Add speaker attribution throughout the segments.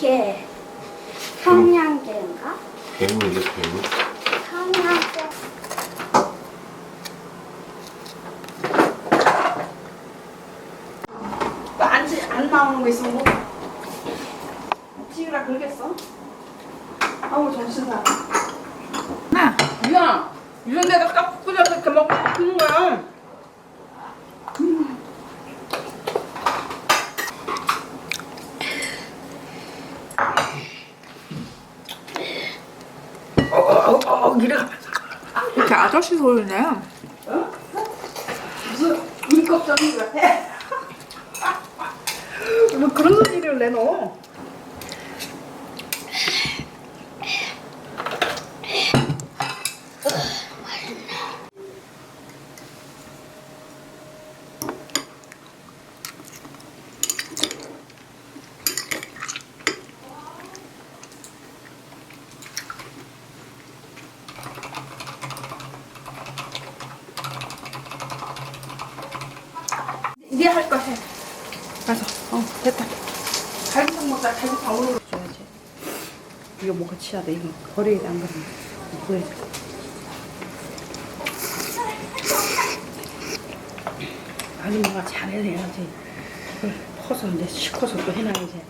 Speaker 1: 게 평양개인가?
Speaker 2: 괴물이죠 괴물
Speaker 1: 평양개.
Speaker 3: 안, 지- 안 나오는 거 있으면 뭐 찍으라 그러겠어? 아우 정신 나가
Speaker 4: 야, 이런 데다 딱 끓여서 이렇게 먹고 끓는 거야. 어, 어, 어, 어, 이래.
Speaker 5: 이렇게 아저씨 소리네.
Speaker 3: 무슨 인격적인 거 같아 뭐 그런 소리를 내놓 어
Speaker 4: 이제 할거 해.
Speaker 5: 맞아. 어, 됐다.
Speaker 3: 갈비탕 먹자 갈비탕 오늘 줘야지 이거 뭐가 치야 돼 이거 버려야 돼안 그러면 왜 아줌마가 잘해야지 이걸 퍼서 이제 식혀서 또 해놔야지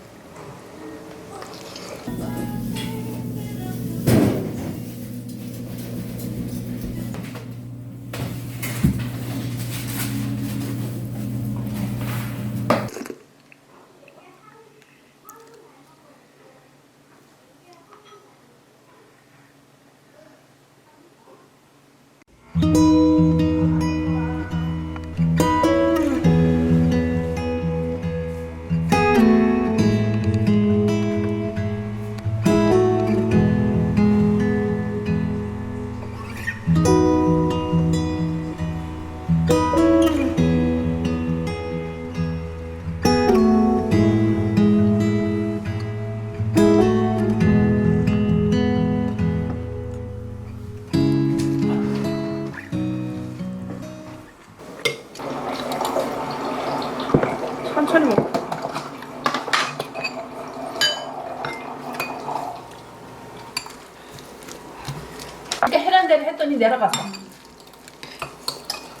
Speaker 4: 했더니 내려갔어.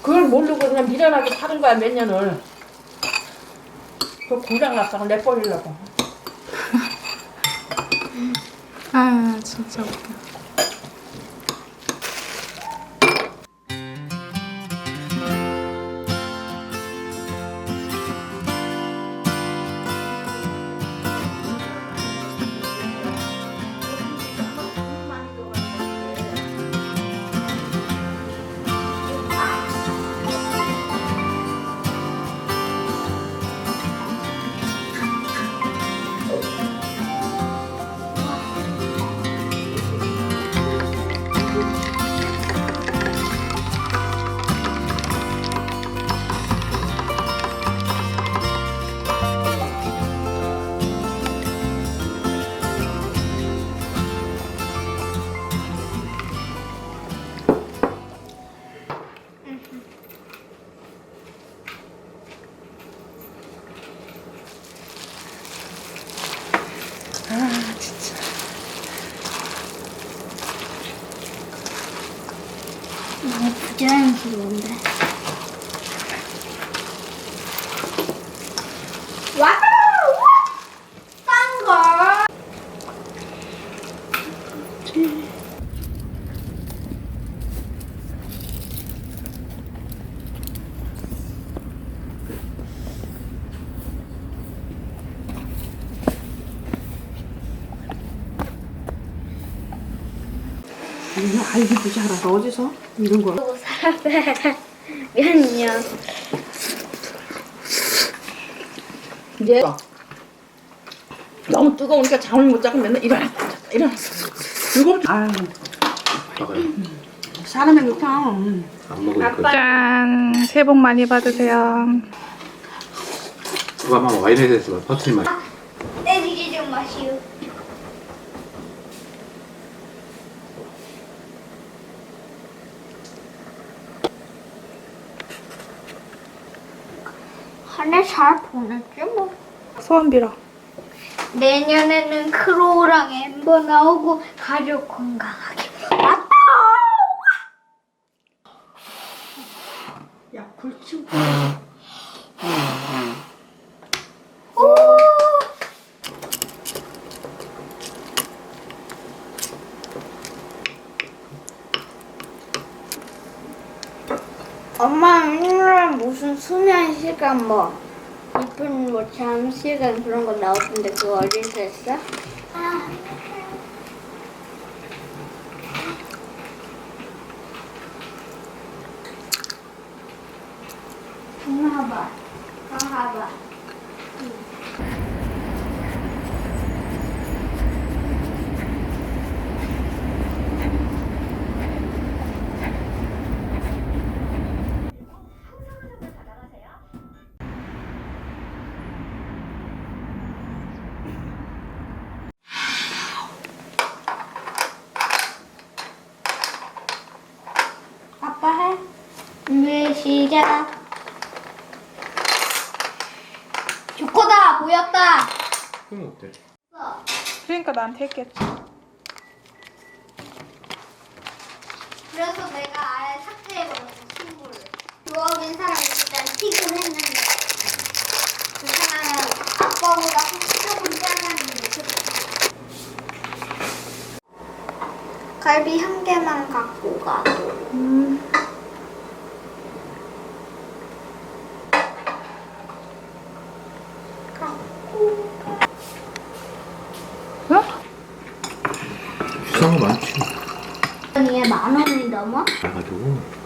Speaker 4: 그걸 모르고 그냥 미련하게 파는 거야, 몇 년을. 그 고장 났다고 내버리려고.
Speaker 5: 아, 진짜 웃겨.
Speaker 1: 너무 부자연스러운데. 와우! 싼 걸.
Speaker 3: 이거 알기도 잘알아 어디서 이런
Speaker 1: 걸몇 년.
Speaker 4: 이제 너무 뜨거우니까 잠을 못 자고 맨날 잤다, 일어났어.
Speaker 3: 이거 아유. 사람의
Speaker 2: 안 먹으니까.
Speaker 5: 짠. 새해 복 많이 받으세요.
Speaker 2: 아마 와인에서 퍼트린 맛
Speaker 1: 때리지 좀 마시오. 한 해 잘 보냈지 뭐.
Speaker 5: 소원 빌어.
Speaker 1: 내년에는 크로우랑 엠버 나오고 가족 건강하게. 왔다!
Speaker 3: 야 골치
Speaker 1: 오! 엄마 오늘 무슨 수면 시간 뭐 이쁜 뭐잠 시간 그런 거 나오던데 그거 어디서 했어? 아. 엄마 봐. 엄마 봐. 아빠 해. 준비 시작. 조코다 보였다.
Speaker 2: 그럼 어때?
Speaker 5: 그러니까 나한테 했겠지.
Speaker 1: 그래서 내가 아예 삭제해 버렸어 친구를. 좋아하는 사람이 일단 틱을 했는데 그 사람은 아빠보다 조금 작았는데 갈비 한 개만 갖고 가도.
Speaker 5: 어?
Speaker 2: 많지.
Speaker 1: 이게 만 원이 넘어?
Speaker 2: 그래가지고.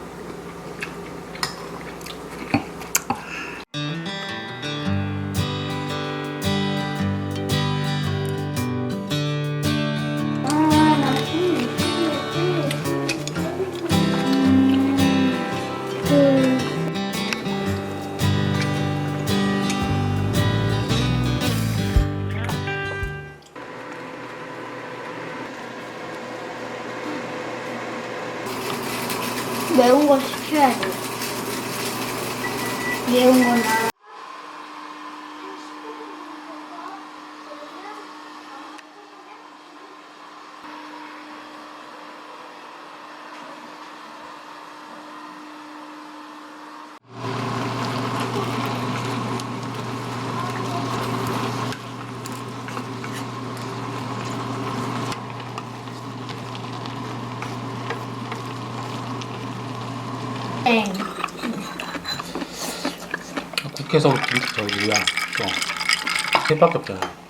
Speaker 1: 매운 거 시켜야 돼. 매운 거나.
Speaker 2: 국회에서 저기 뭐야? 또. 세 밖에 없잖아.